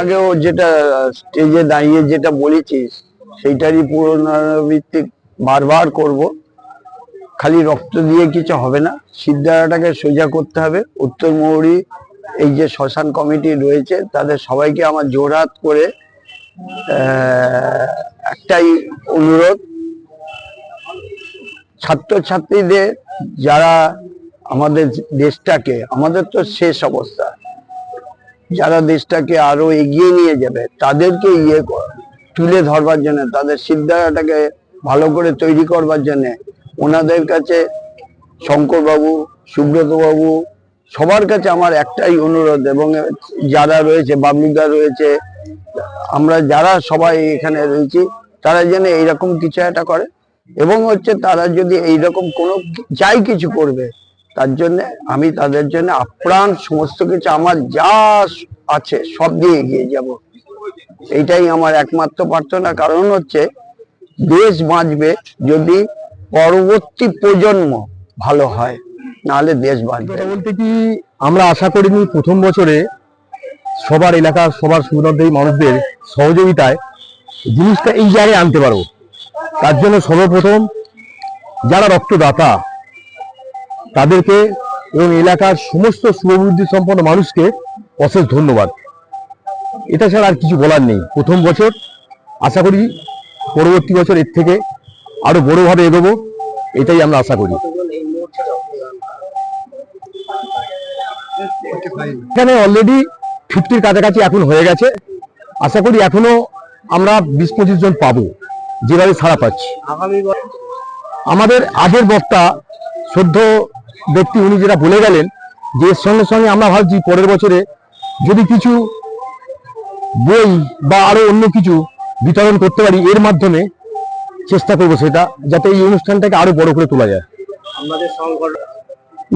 আগেও যেটা স্টেজে দাঁড়িয়ে যেটা বলেছিস সেইটারই পুনরাবৃত্তি বারবার করব। খালি রক্ত দিয়ে কিছু হবে না। সিদ্ধারাটাকে সোজা করতে হবে। উত্তর মৌরি, এই যে শ্মশান কমিটি রয়েছে, তাদের সবাইকে আমার জোরহাত করে একটাই অনুরোধ। ছাত্রছাত্রীদের, যারা আমাদের দেশটাকে, আমাদের তো শেষ অবস্থা। যারা দেশটাকে আরও এগিয়ে নিয়ে যাবে, তাদেরকে ইয়ে তুলে ধরবার জন্য, তাদের সিদ্ধাটাকে ভালো করে তৈরি করবার জন্য ওনাদের কাছে শঙ্কর বাবু সুব্রত বাবু সবার কাছে আমার একটাই অনুরোধ এবং যারা রয়েছে বাবলুদা রয়েছে, আমরা যারা সবাই এখানে রয়েছি, তারা যেন এইরকম কিছু একটা করে এবং হচ্ছে তারা যদি এইরকম কোনো যাই কিছু করবে তার জন্য আমি তাদের জন্য আপ্রাণ সমস্ত কিছু আমার যা আছে সব দিয়ে এগিয়ে যাব। এইটাই আমার একমাত্র প্রার্থনা। কারণ হচ্ছে দেশ বাঁচবে যদি পরবর্তী প্রজন্ম ভালো হয়, নাহলে দেশ বাঁচবে বলতে কি, আমরা আশা করিনি প্রথম বছরে সবার এলাকার, সবার সুবিধার্থী মানুষদের সহযোগিতায় জিনিসটা এই জায়গায় আনতে পারব। তার জন্য সর্বপ্রথম যারা রক্তদাতা তাদেরকে এবং এলাকার সমস্ত শুভবুদ্ধি সম্পন্ন মানুষকে অশেষ ধন্যবাদ। এটা ছাড়া আর কিছু বলার নেই। প্রথম বছর আশা করি পরবর্তী বছর এর থেকে আরও বড়ভাবে এগোবো, এটাই আমরা আশা করি। এখানে অলরেডি ফিফটির কাছাকাছি এখন হয়ে গেছে। আশা করি এখনও আমরা বিশ পঁচিশ জন পাবো, যেভাবে ছাড়া পাচ্ছি। আমাদের আগের বক্তা সদ্য ব্যক্তি উনি যেটা বলে গেলেন যে এর সঙ্গে সঙ্গে আমরা ভাবছি পরের বছরে যদি কিছু বই বা আরও অন্য কিছু বিতরণ করতে পারি এর মাধ্যমে চেষ্টা করব সেটা যাতে এই অনুষ্ঠানটাকে আরও বড় করে তোলা যায়।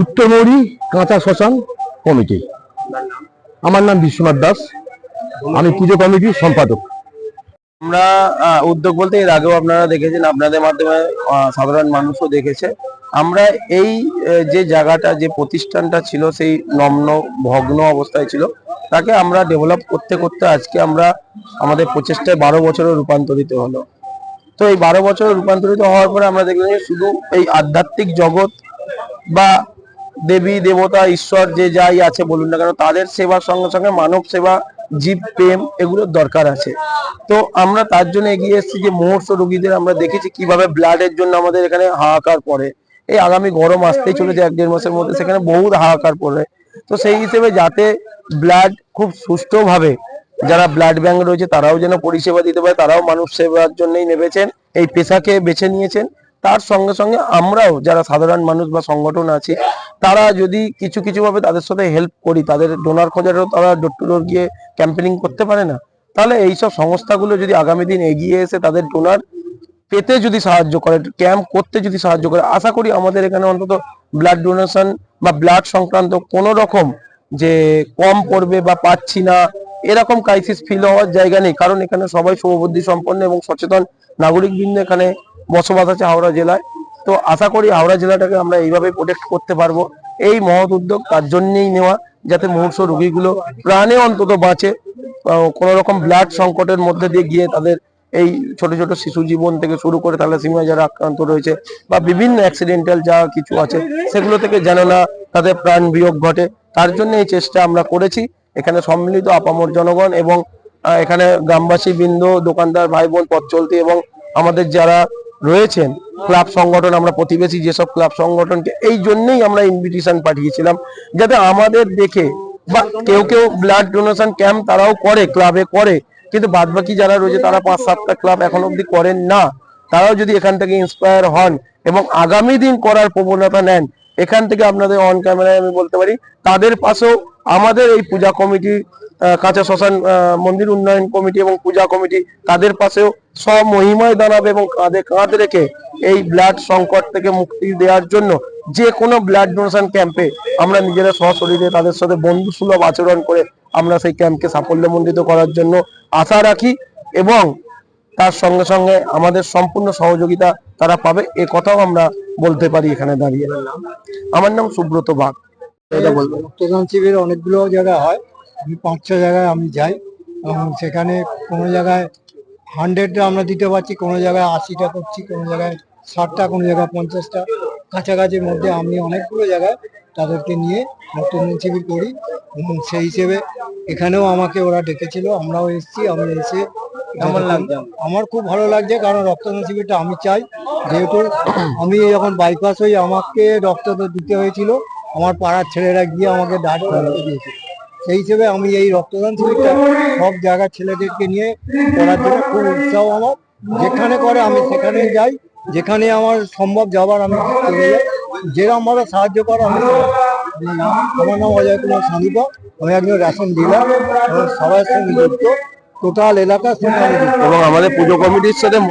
উত্তর মৌরি কাঁচা শ্মশান কমিটি। আমার নাম বিশ্বনাথ দাস। আমি পুজো কমিটির সম্পাদক। আমরা উদ্যোগ বলতে এর আগেও আপনারা দেখেছেন আপনাদের মাধ্যমে সাধারণ মানুষও দেখেছে। আমরা এই যে জায়গাটা, যে প্রতিষ্ঠানটা ছিল, সেই নগ্ন ভগ্ন অবস্থায় ছিল, তাকে আমরা ডেভেলপ করতে করতে আজকে আমরা আমাদের প্রচেষ্টায় বারো বছরে রূপান্তরিত হলো। তো এই বারো বছরে রূপান্তরিত হওয়ার পরে আমরা দেখলাম যে শুধু এই আধ্যাত্মিক জগৎ বা দেবী, দেবতা, ঈশ্বর, যে যাই আছে বলুন না কেন, তাদের সেবার সঙ্গে সঙ্গে মানব সেবা, জীব, প্রেম এগুলোর দরকার আছে। তো আমরা তার জন্য এগিয়ে এসেছি যে মুহূর্ত রোগীদের আমরা দেখেছি কীভাবে ব্লাডের জন্য আমাদের এখানে হাহাকার পড়ে। এই আগামী গরম আসতেই চলেছে এক দেড় মাসের মধ্যে, সেখানে বহুত হাহাকার পড়ে তো সেই হিসেবে যাতে ব্লাড খুব সুষ্ঠুভাবে যারা ব্লাড ব্যাংক রয়েছে, তারাও যেন পরিষেবা দিতে পারে, তারাও মানুষ সেবার জন্যই নেমেছেন, এই পেশাকে বেছে নিয়েছেন। তার সঙ্গে সঙ্গে আমরাও যারা সাধারণ মানুষ বা সংগঠন আছে, তারা যদি কিছু কিছু ভাবে তাদের সাথে হেল্প করি, তাদের ডোনার খোঁজারও তারা ডোর টু ডোর গিয়ে ক্যাম্পেনিং করতে পারে না, তাহলে এইসব সংস্থাগুলো যদি আগামী দিন এগিয়ে এসে তাদের ডোনার পেতে যদি সাহায্য করে ক্যাম্প করতে যদি সাহায্য করে, আশা করি আমাদের এখানে অন্তত ব্লাড ডোনেশন বা ব্লাড সংক্রান্ত কোনো রকম যে কম পড়বে বা পাচ্ছি না, এরকম ক্রাইসিস ফিল হওয়ার জায়গা নেই। কারণ এখানে সবাই শুভবুদ্ধি সম্পন্ন এবং সচেতন নাগরিক বৃন্দ এখানে বসবাস আছে হাওড়া জেলায়। তো আশা করি হাওড়া জেলাটাকে আমরা এইভাবে প্রোটেক্ট করতে পারব। এই মহৎ উদ্যোগ তার জন্যেই নেওয়া, যাতে মুমূর্ষ রোগীগুলো প্রাণে অন্তত বাঁচে। কোন রকম ব্লাড সংকটের মধ্যে দিয়ে গিয়ে তাদের এই ছোট ছোট শিশু জীবন থেকে শুরু করে থ্যালাসিমিয়া যারা আক্রান্ত রয়েছে বা বিভিন্ন অ্যাক্সিডেন্টাল যা কিছু আছে, সেগুলো থেকে যেন না তাদের প্রাণ বিয়োগ ঘটে। তার জন্য এই চেষ্টা আমরা করেছি। এখানে সম্মিলিত আপামর জনগণ এবং এখানে গ্রামবাসী বৃন্দ, দোকানদার ভাই বোন পথ চলতি এবং আমাদের যারা রয়েছেন, ক্লাব সংগঠন, আমরা প্রতিবেশী যেসব ক্লাব সংগঠনকে, এই জন্যই আমরা ইনভিটেশন পাঠিয়েছিলাম যাতে আমাদের দেখে বা কেউ কেউ ব্লাড ডোনেশন ক্যাম্প তারাও করে ক্লাবে করে। কিন্তু বাদ বাকি যারা রয়েছে, তারা পাঁচ সাতটা ক্লাব এখন অব্দি করেন না। তারাও যদি এখান থেকে ইন্সপায়ার হন এবং আগামী দিন করার প্রবণতা নেন, এখান থেকে আপনাদের অন ক্যামেরায় আমি বলতে পারি, তাদের পাশেও আমাদের এই পূজা কমিটি কাঁচা শ্মশান মন্দির উন্নয়ন কমিটি এবং পূজা কমিটি, তাদের পাশেও সব মহিমায় দাঁড়াবে এবং কাঁধে কাঁধ রেখে এই ব্লাড সংকট থেকে মুক্তি দেওয়ার জন্য যে কোনো ব্লাড ডোনেশন ক্যাম্পে আমরা নিজেরা সশরীরে তাদের সাথে বন্ধু সুলভ আচরণ করে আমরা সেই ক্যাম্পকে সাফল্যমণ্ডিত করার জন্য আশা রাখি এবং তার সঙ্গে সঙ্গে আমাদের সম্পূর্ণ সহযোগিতা তারা পাবে। এ কথাও আমরা বলতে পারি এখানে দাঁড়িয়ে। আমার নাম সুব্রত বাগ। এটা রক্তদান শিবির অনেকগুলো জায়গায় হয়। আমি পাঁচ ছ জায়গায় আমি যাই এবং সেখানে কোনো জায়গায় হান্ড্রেডটা আমরা দিতে পারছি, কোনো জায়গায় আশিটা করছি, কোনো জায়গায় ষাটটা, কোনো জায়গায় পঞ্চাশটা। কাছাকাছির মধ্যে আমি অনেকগুলো জায়গায় তাদেরকে নিয়ে রক্তদান শিবির করি এবং সেই হিসেবে এখানেও আমাকে ওরা ডেকেছিল আমরাও এসেছি আমি এসে কেমন লাগছে? আমার খুব ভালো লাগছে কারণ রক্তদান শিবিরটা আমি চাই। যেহেতু আমি যখন বাইপাস হই আমাকে রক্ত দিতে হয়েছিল আমার পাড়ার ছেলেরা গিয়ে আমাকে দাঁড় রক্ত দিয়েছে সেই হিসেবে আমি এই রক্তদান শিবিরটা সব জায়গার ছেলেদেরকে নিয়ে করার জন্য খুব উৎসাহ আমার। যেখানে করে আমি সেখানে যাই যেখানে আমার সম্ভব যাবার আমি চলে যাই যেরকম ভাবে সাহায্য করা সেরকম। আমার নাম অজয় কুমার সানিপা আমি একজন রেশন ডিলার সবার সঙ্গে যুক্ত, টোটাল এলাকার সঙ্গে এবং আমাদের পুজো কমিটির সাথে